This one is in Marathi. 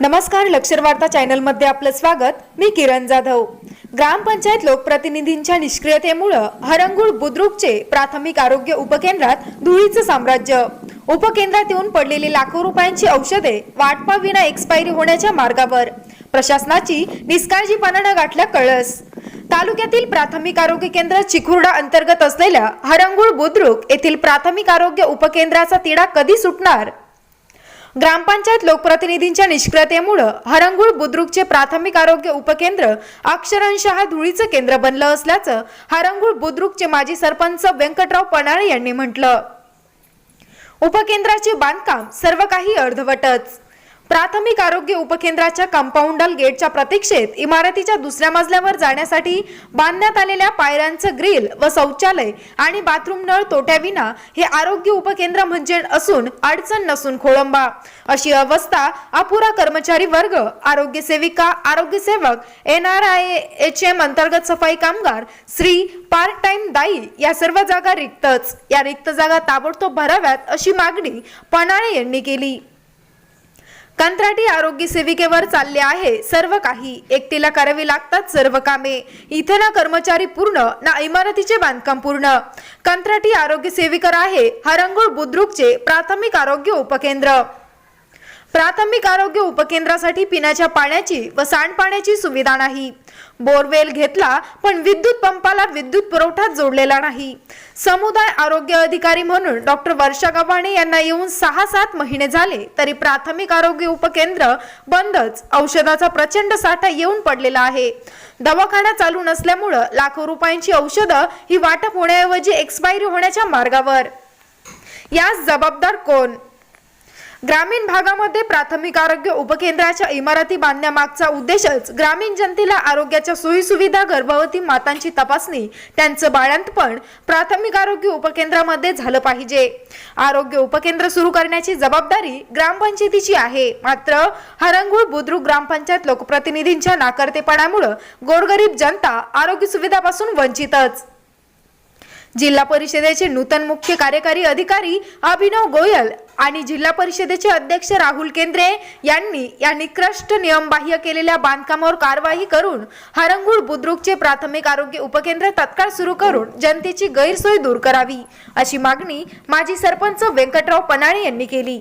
नमस्कार लक्षर वार्ता चॅनलमध्ये आपलं स्वागत. मी किरण जाधव. ग्रामपंचायत लोकप्रतिनिधींच्या निष्क्रियतेमुळं हरंगुळ बुद्रुकचे प्राथमिक आरोग्य उपकेंद्रात धुळीचं साम्राज्य. उपकेंद्रात येऊन पडलेली लाखो रुपयांची औषधे वाटपाविना एक्सपायरी होण्याच्या मार्गावर. प्रशासनाची निष्काळजीपणानं गाठल्या कळस. तालुक्यातील प्राथमिक आरोग्य केंद्र चिखुर्डा अंतर्गत असलेल्या हरंगुळ बुद्रुक येथील प्राथमिक आरोग्य उपकेंद्राचा तिढा कधी सुटणार? ग्रामपंचायत लोकप्रतिनिधींच्या निष्क्रियतेमुळे हरंगुळ बुद्रुकचे प्राथमिक आरोग्य उपकेंद्र अक्षरशः धुळीचं केंद्र बनलं असल्याचं हरंगुळ बुद्रुकचे माजी सरपंच व्यंकटराव पणाळे यांनी म्हटलं. उपकेंद्राचे बांधकाम सर्व काही अर्धवटच. प्राथमिक आरोग्य उपकेंद्राच्या कंपाऊंडल गेटच्या प्रतीक्षेत इमारतीच्या दुसऱ्या मजल्यावर जाण्यासाठी बांधण्यात आलेल्या पायऱ्यांचं ग्रिल व शौचालय आणि बाथरूम नळ तोट्याविना हे आरोग्य उपकेंद्र म्हणजे असून अडचण नसून खोळंबा. अशी अवस्था अपुरा कर्मचारी वर्ग आरोग्य सेविका आरोग्य सेवक N R I H M अंतर्गत सफाई कामगार स्त्री पार्ट टाइम दाई या सर्व जागा रिक्तच. या रिक्त जागा ताबडतोब भराव्यात अशी मागणी पणाळे यांनी केली. कंत्राटी आरोग्य सेविकेवर चालले आहे. सर्व काही एकटीला करावी लागतात सर्व कामे. इथे ना कर्मचारी पूर्ण ना इमारतीचे बांधकाम पूर्ण. कंत्राटी आरोग्य सेविकर आहे. हरंगुळ बुद्रुकचे प्राथमिक आरोग्य उपकेंद्र. प्राथमिक आरोग्य उपकेंद्रासाठी पिण्याच्या पाण्याची व सांडपाण्याची सुविधा नाही. बोरवेल घेतला पण विद्युत पंपाला विद्युत पुरवठा जोडलेला नाही. समुदाय आरोग्य अधिकारी म्हणून डॉक्टर वर्षा गव्हाणे यांना येऊन सहा सात महिने झाले तरी प्राथमिक आरोग्य उपकेंद्र बंदच औषधाचा प्रचंड साठा येऊन पडलेला आहे. दवाखाना चालू नसल्यामुळं लाखो रुपयांची औषधं ही वाटप होण्याऐवजी एक्सपायरी होण्याच्या मार्गावर. यास जबाबदार कोण? ग्रामीण भागामध्ये प्राथमिक आरोग्य उपकेंद्राच्या इमारती बांधण्यामागचा उद्देशच ग्रामीण जनतेला आरोग्याच्या सोयीसुविधा गर्भवती मातांची तपासणी त्यांचं बाळंतपण प्राथमिक आरोग्य उपकेंद्रामध्ये झालं पाहिजे. आरोग्य उपकेंद्र सुरू करण्याची जबाबदारी ग्रामपंचायतीची आहे. मात्र हरंगुळ बुद्रुक ग्रामपंचायत लोकप्रतिनिधींच्या नाकर्तेपणामुळं गोरगरीब जनता आरोग्य सुविधापासून वंचितच. जिल्हा परिषदेचे नूतन मुख्य कार्यकारी अधिकारी अभिनव गोयल आणि जिल्हा परिषदेचे अध्यक्ष राहुल केंद्रे यांनी या निकृष्ट नियमबाह्य केलेल्या बांधकामावर कारवाई करून हरंगुळ बुद्रुकचे प्राथमिक आरोग्य उपकेंद्र तत्काळ सुरू करून जनतेची गैरसोय दूर करावी अशी मागणी माजी सरपंच व्यंकटराव पनाळे यांनी केली.